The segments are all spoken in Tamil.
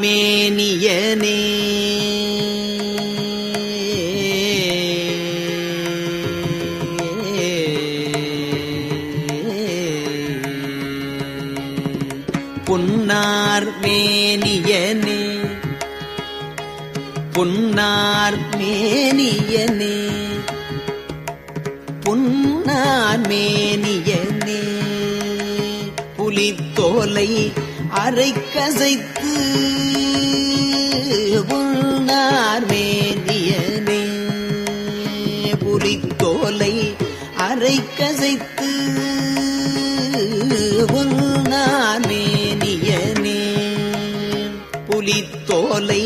புன்னார்மேனியனே புன்னார்மேனியனே புன்னார்மேனியனே புன்னார்மேனியனே புலித்தோலை அரை கசைத்து புன்னார் மேனியனே புலித்தோலை அரை கசைத்து புன்னார் மேனியனே புலித்தோலை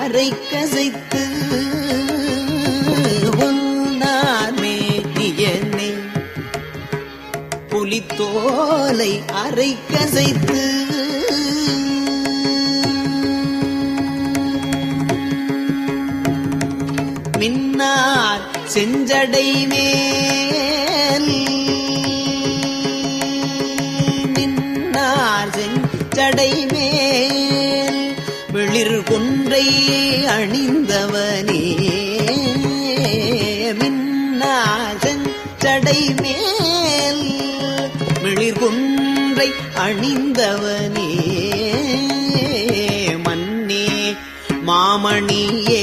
அரை கசைத்து புலித்தோலை அரை கசைத்து சென்னார் செஞ்சடை மேல் மின்னார் செஞ்சடை மேல் வெளிர் கொன்றை அணிந்தவனே. மின்னார் செஞ்சடை மேல் மிளிர் கொன்றை அணிந்தவனே. மன்னே மாமணியே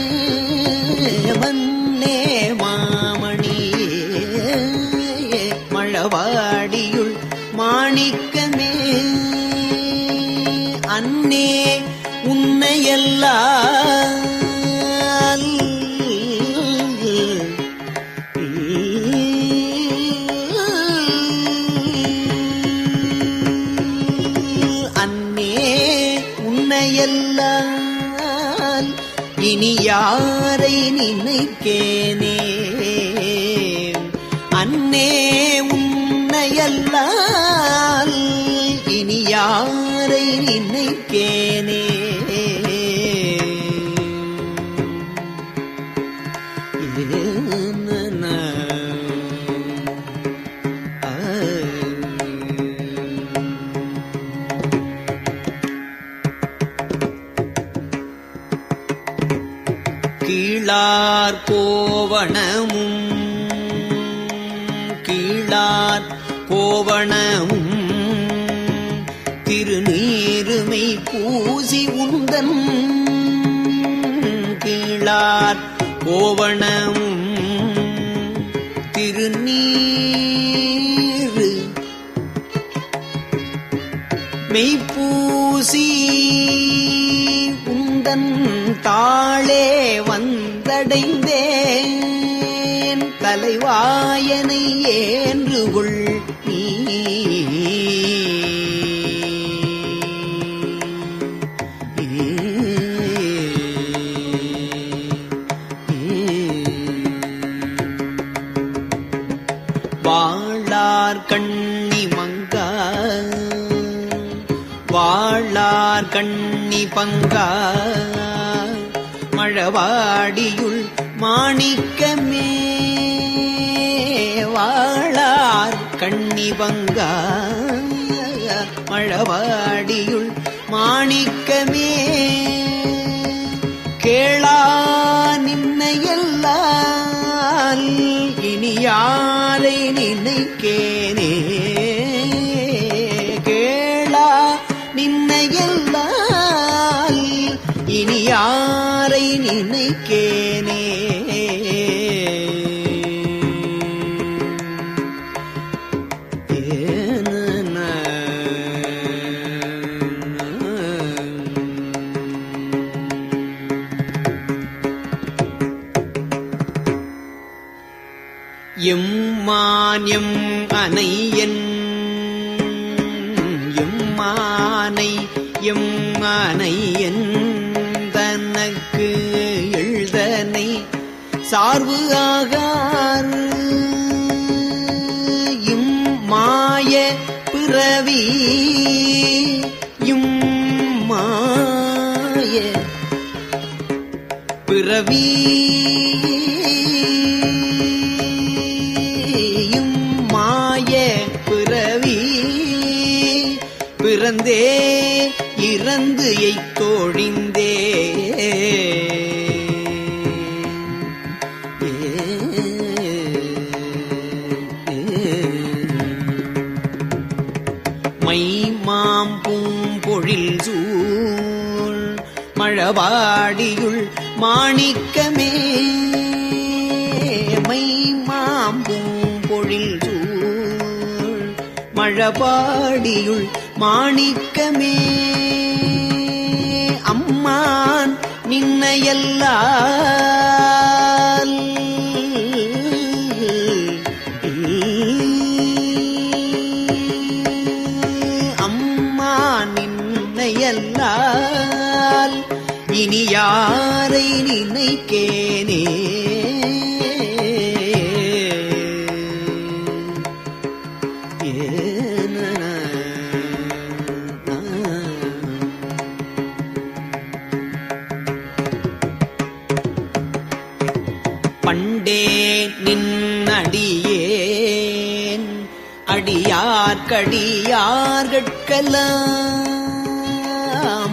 அன்னே உன்னையெல்லாம் அன்னே உன்னையெல்லாம் இனி யாரை நினைக்கேனே? அன்னே உன்னையெல்லாம் இனி யார் நினைக்கேனே. கீழார் கோவணமும் கீழார் கோவணமும் பூசி உந்தன் கீழார் கோவணம் திருநீர். மெய்ப்பூசி உந்தன் தாளே வந்தடைந்தேன். தலைவாயனை ஏன்றுகொள் நீ கண்ணி பங்கா. மழவாடியுள் மாணிக்கமே. வாழார் கண்ணி பங்கா. மழவாடியுள் மாணிக்கமே. கேளா நின்னையல்லால் இனி யாரை நினைக்கேனே. கேளா நின்னையல்லால் நினைக்கேனே. ஏனன எம்மான்யம் அனை சார்பு ஆகார். இம் மாய பிறவி. இம் மாய பிறவி. இம் மாய பிறவி. பிறந்தே இறந்து எய்த்தோழிந்தே மாணிக்கமே. மை மாம் பூம்பொழில் சூழ் மழபாடியுள் மாணிக்கமே. அம்மான் நின்னையல்லா அம்மா நின்னையல்லால் இனியா நினைக்கேனே. பண்டே நின்னடியேன் அடியார்கடியார்கட்கலாம்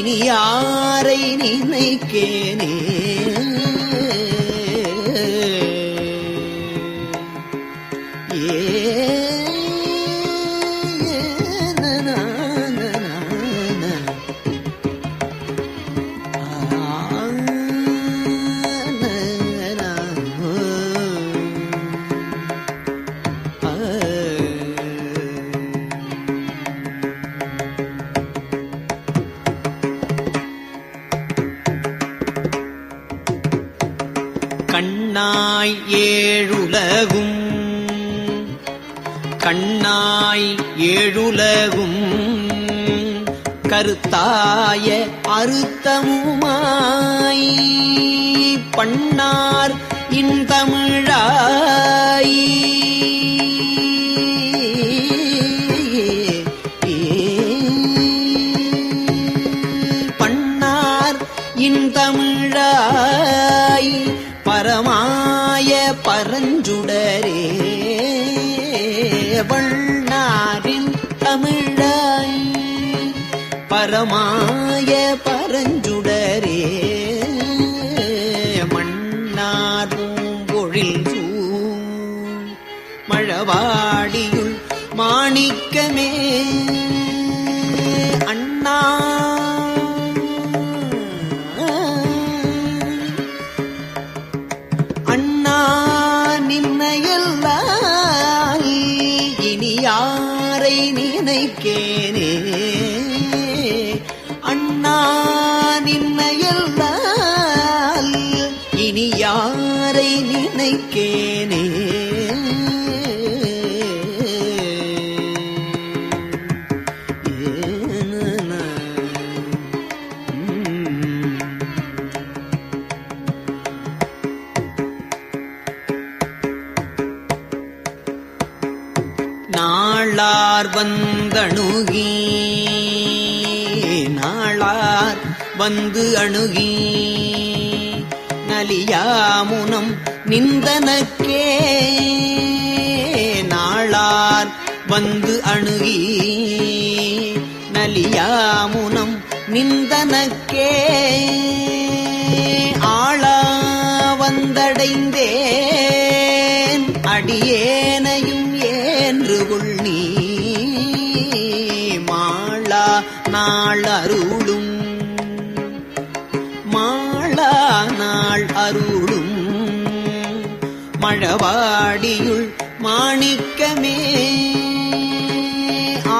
இனி யாரை நினைக்கேனே? கருத்தாய அறுத்தமுமாய் பண்ணார் இன் தமிழாயி அணுகி நாளார் வந்து அணுகி நலியாமுனம் நிந்தனக்கே நாளார் வந்து அணுகி நலியாமுனம் நிந்தனக்கே ஆளா வந்தடைந்தே ஆழவாடியுள் மாணிக்கமே.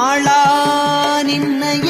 ஆளா நின்னைய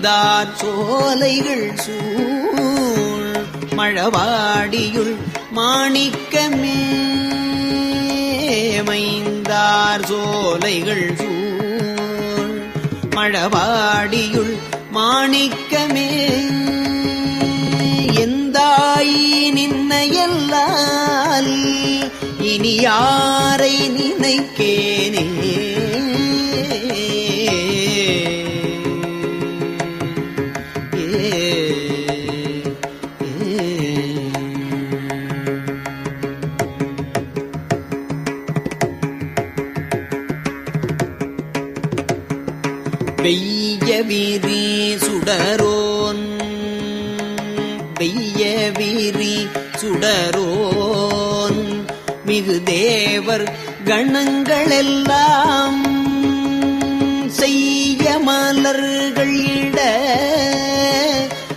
மைந்தார் சோலைகள் சூழ் மழவாடியுள் மாணிக்கமேமைந்தார் சோலைகள் சூழ் மழவாடியுள் மாணிக்கமே. எந்தாய் நின்ன எல்லால் இனி யாரை நினைக்கே? தேவர் கணங்களெல்லாம் செய்ய மலர்கள்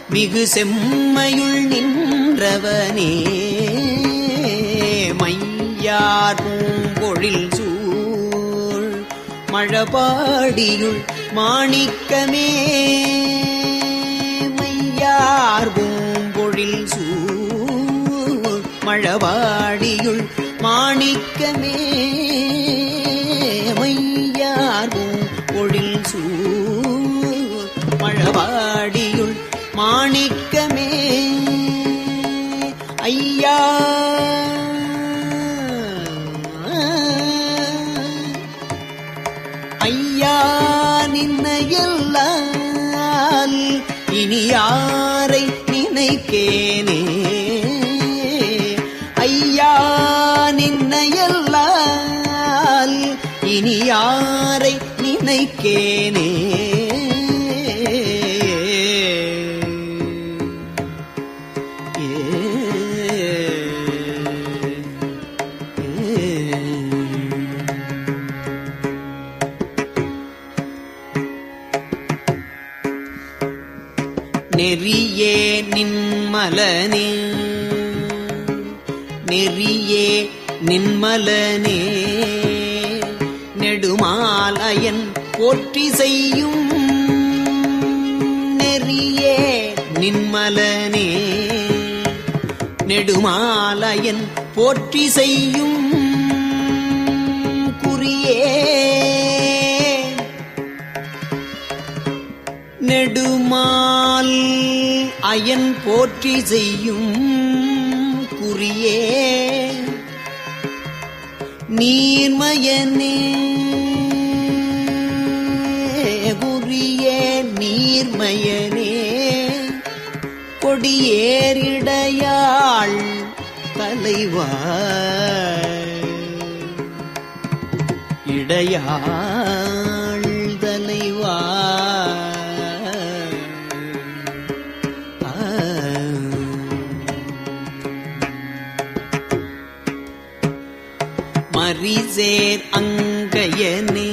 மிகு செம்மையுள் நின்றவனே. மையார் பூம்பொழில் சூழ் மழபாடியுள் மாணிக்கமே. மையார் பூம்பொழில் சூழ் மழவாடியுள் மாணிக்கமே மையார் பூம்பொழில் சூழ் மழவாடியுள் மாணிக்கமே ஐயா. ஐயா நின்ன எல்லால் இனி யாரை நினைக்கேனே? யாரை நினைக்கேனே? நெறியே நின்மலனே நெறியே நின்மலனே. நெடுமாலயன் போற்றி செய்யும் நெறியே நின்மலனே. நெடுமாலயன் போற்றி செய்யும் குறியே. நெடுமால் அயன் போற்றி செய்யும் குறியே. நீர்மயனே நீர்மயனே கொடியேறிடையாள் தலைவா இடையாள் தலைவா மரிசேர் அங்கையனே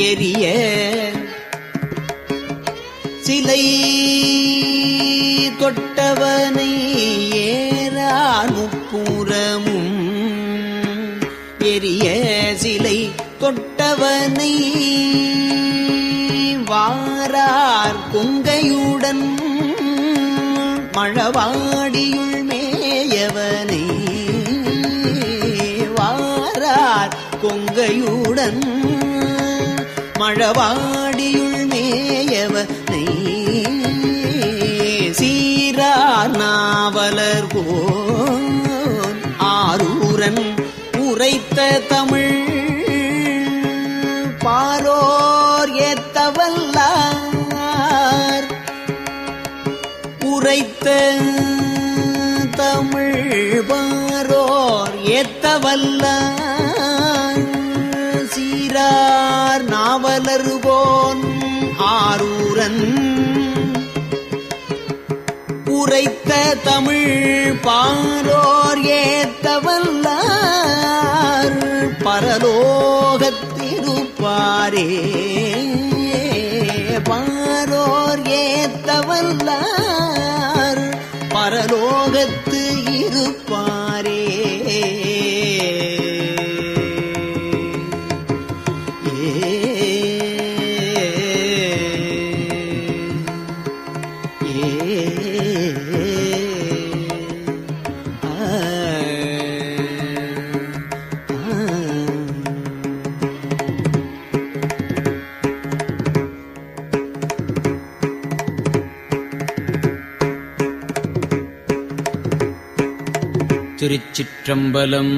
எரிய சிலை தொட்டவனை ஏறார் முப்புறமும் எரிய சிலை தொட்டவனை வாரார் கொங்கையுடன் மழவாடியுள் மேயவனை வாரார் கொங்கையுடன் மழவாடியுள் மேயவனை சீரார் நாவலர் கோன் ஆரூரன் உரைத்த தமிழ் பாரோர் ஏத்தவல்லார் உரைத்த தமிழ் பாரோர் ஏத்தவல்லார் நாவலர் ஆரூரன். உரைத்த தமிழ் பாரோர் ஏத்தவல்லார் பரலோகத்திருப்பாரே பாரோர் ஏத்தவல்லார் திருச்சிற்றம்பலம்.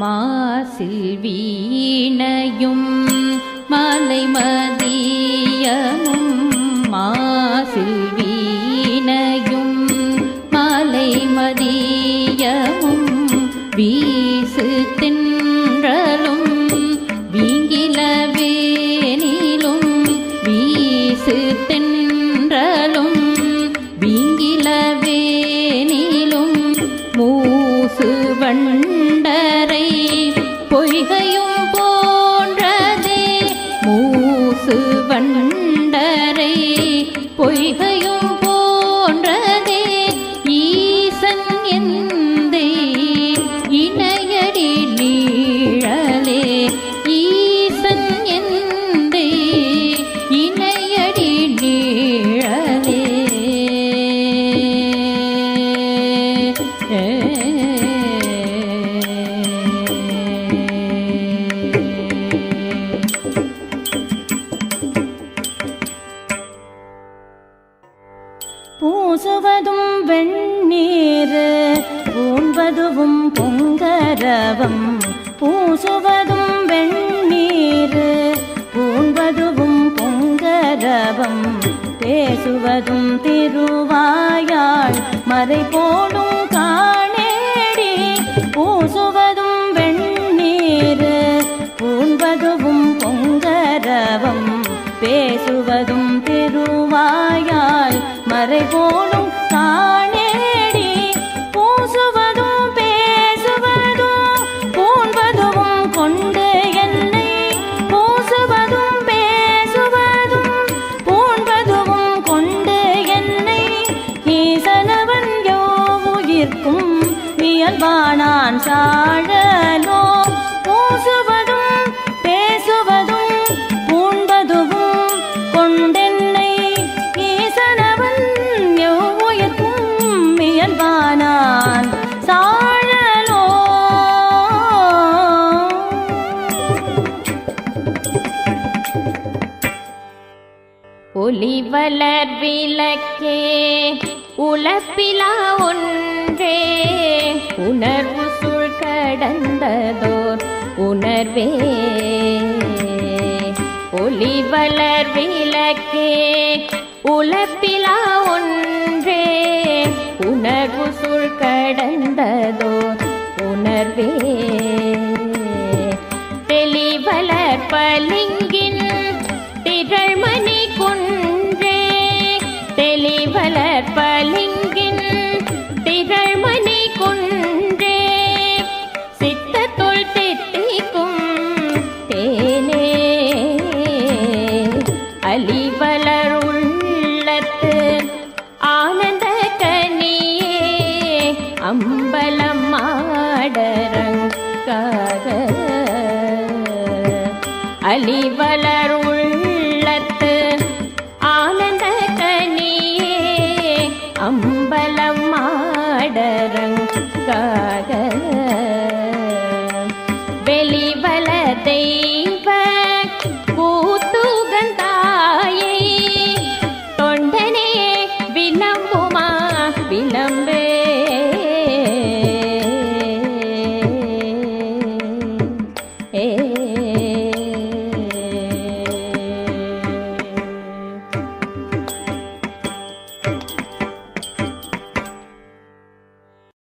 மாசில் வீணையும் மாலை கரை போ கிடந்ததோர் உணர்வே. ஒளி வளர் விளக்கே உலப்பிலா ஒன்றே. உணர்வு சுழ் கடந்ததோர் உணர்வே. தெளிவலர் பலிங்க அடரங்காக அலிவல